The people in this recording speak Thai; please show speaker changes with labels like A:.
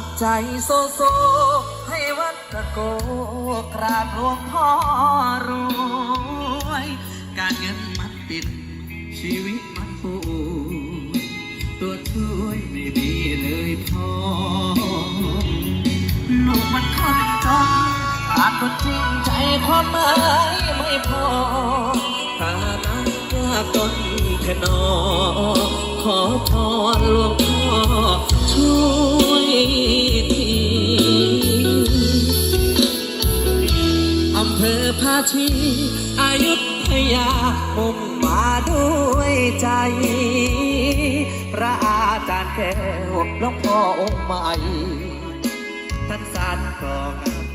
A: กใจโซโซ ให้วัดตะโกกราบหลวงพ่อรวย การเงินมันติด ชีวิตมันป่วยตัวช่วยไม่มีเลยพอลูกมันคนจนขาดคนจริงใจความหมายไม่พอฐานะยากจนแค่นอขอพรหลวงพ่อช่วย ภอภาชีอายุทยามุ่งมาด้วยใจ พระอาจารย์แก้วหลวงพ่อองค์ใหม่ท่านสารกรอง